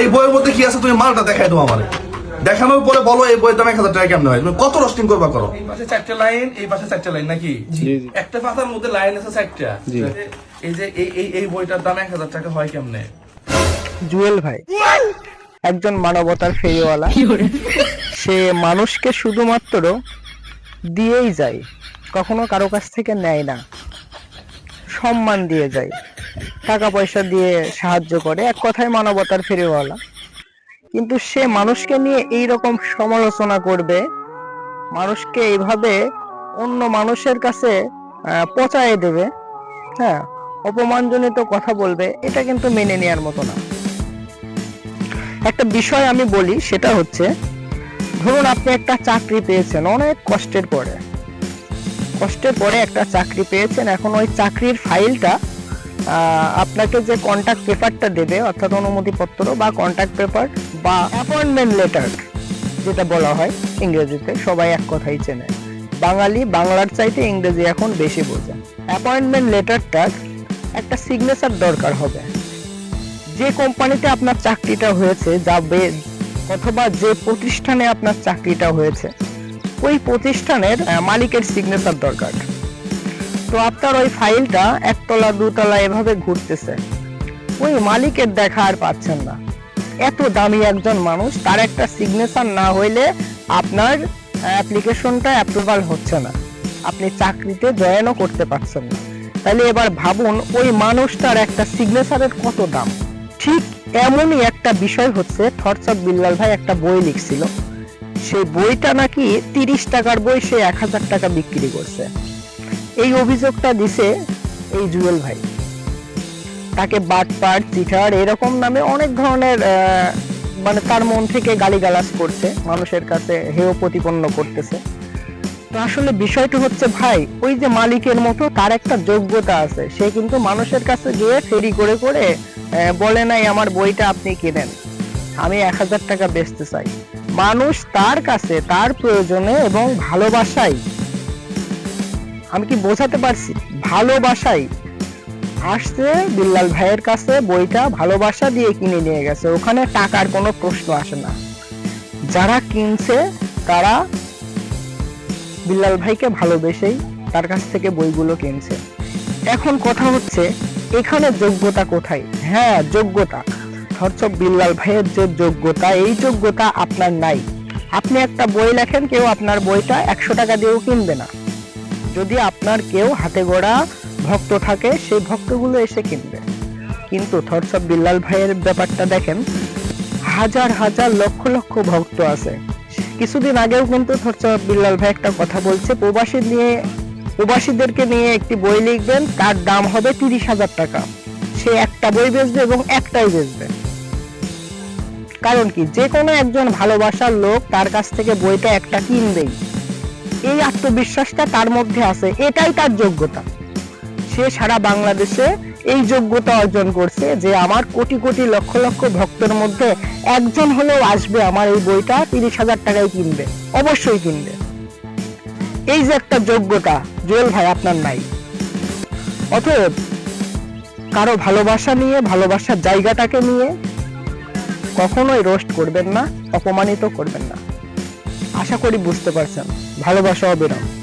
এই বইয়ের মধ্যে কি আছে? তুমি মালটা দেখাই দাও আমারে। দেখানোর পরে বলো এই বইয়ের দাম এক হাজার টাকা কেমন হয়? তুমি কত রস্টিং করবা করো? এই পাশে চারটে লাইন এই পাশে চারটে লাইন নাকি? জি, জি। একটা পাতার মধ্যে লাইন আছে চারটা। এই যে এই এই এই বইটার দাম এক হাজার টাকা হয় কেমনে? জুয়েল ভাই একজন মানবতার ফেরিওয়ালা। সে মানুষকে শুধুমাত্র দিয়েই যায় কখনো কারও কাছ থেকে নেয় না সম্মান দিয়ে যায়। টাকা পয়সা দিয়ে সাহায্য করে, এক কথায় মানবতার ফেরিওয়ালা। কিন্তু সে মানুষকে নিয়ে এই রকম সমালোচনা করবে, মানুষকে এইভাবে অন্য মানুষের কাছে পচায়ে দেবে হ্যাঁ অপমানজনিত কথা বলবে, এটা কিন্তু মেনে নেওয়ার মতো না। একটা বিষয় আমি বলি, সেটা হচ্ছে, ধরুন আপনি একটা চাকরি পেয়েছেন, অনেক কষ্টের পরে। কষ্টের পরে একটা চাকরি পেয়েছেন, এখন ওই চাকরির ফাইলটা আপনাকে যে কন্ট্যাক্ট পেপারটা দেবে, অর্থাৎ অনুমতিপত্র বা কন্ট্যাক্ট পেপার বা অ্যাপয়েন্টমেন্ট লেটার যেটা বলা হয় ইংরেজিতে, সবাই এক কথাই চেনে। বাঙালি বাংলার চাইতে ইংরেজি এখন বেশি বোঝে। অ্যাপয়েন্টমেন্ট লেটারটার একটা সিগনেচার দরকার হবে। যে কোম্পানিতে আপনার চাকরিটা হয়েছে, যা অথবা যে প্রতিষ্ঠানে আপনার চাকরিটা হয়েছে, ওই প্রতিষ্ঠানের মালিকের সিগনেচার দরকার। তো আপনার ওই ফাইলটা একতলা, দুতলা এভাবে ঘুরতেছে। ওই মালিকের দেখা আর পাচ্ছেন না। এত দামি একজন মানুষ, তার একটা সিগনেচার না হইলে আপনার অ্যাপ্লিকেশনটা অ্যাপ্রুভাল হচ্ছে না। আপনি চাকরিতে জয়েনও করতে পারছেন না। তাহলে এবার ভাবুন, ওই মানুষটার একটা সিগনেচারের কত দাম? ঠিক এমনই একটা বিষয় হচ্ছে থরচক বিল্লাল ভাই একটা বই লিখছিল। সেই বইটা নাকি তিরিশ টাকার বই, সে এক হাজার টাকা বিক্রি করছে। অভিযোগটা দিছে এই জুয়েল ভাই। তাকে বাটপাট চিঠার এরকম নামে অনেক ধরনের মানে তার মন থেকে গালিগালাজ করছে, মানুষের কাছে হেয় প্রতিপন্ন করতেছে। তো আসলে বিষয়টা হচ্ছে ভাই, ওই যে মালিকের মতো তার একটা যোগ্যতা আছে, সে কিন্তু মানুষের কাছে গিয়ে ফেরি করে করে বলে নাই, আমার বইটা আপনি কিনেন। আমি এক হাজার টাকা বেচতে চাই। মানুষ তার কাছে, তার প্রয়োজনে এবং ভালোবাসাই আমি কি বোঝাতে পারছি? ভালোবাসাই আসছে বিল্লাল ভাইয়ের কাছে বইটা ভালোবাসা দিয়ে কিনে নিয়ে গেছে। ওখানে টাকার কোনো প্রশ্ন আসে না। যারা কিনছে, তারা বিল্লাল ভাইকে ভালোবেসেই তার কাছ থেকে বইগুলো কিনছে। এখন কথা হচ্ছে, এখানে যোগ্যতা কোথায়? হ্যাঁ যোগ্যতা। ধরছো, বিল্লাল ভাইয়ের যে যোগ্যতা, এই যোগ্যতা আপনার নাই। আপনি একটা বই লেখেন, কেউ আপনার বইটা একশো টাকা দিয়েও কিনবে না। যদি আপনার কেউ হাতে গড়া ভক্ত থাকে, সেই ভক্তগুলো এসে কিনবে। কিন্তু থরসব বিল্লাল ভাইয়ের ব্যাপারটা দেখেন, হাজার হাজার লক্ষ লক্ষ ভক্ত আছে। কিছুদিন আগেও কিন্তু থরসব বিল্লাল ভাই একটা কথা বলছে, প্রবাসী নিয়ে, প্রবাসীদেরকে নিয়ে একটি বই লিখবেন, তার দাম হবে তিরিশ হাজার টাকা। সে একটা বই বেচবে এবং একটাই বেচবে। কারণ কি? যে কোনো একজন ভালোবাসার লোক তার কাছ থেকে বইটা একটা কিনবেই। এই আত্মবিশ্বাসটা তার মধ্যে আছে, এটাই তার যোগ্যতা। সে সারা বাংলাদেশে এই যোগ্যতা অর্জন করছে যে আমার কোটি কোটি লক্ষ লক্ষ ভক্তের মধ্যে একজন হলেও আসবে আমার এই বইটা, তিরিশ হাজার টাকায় কিনবে, অবশ্যই কিনবে। এই যে একটা যোগ্যতা, জুয়েল ভাই, আপনার নাই। অতএব কারও ভালোবাসা নিয়ে, ভালোবাসার জায়গাটাকে নিয়ে কখনোই রোস্ট করবেন না, অপমানিত করবেন না। আশা করি বুঝতে পারছেন। ভালোবাসা অবিরাম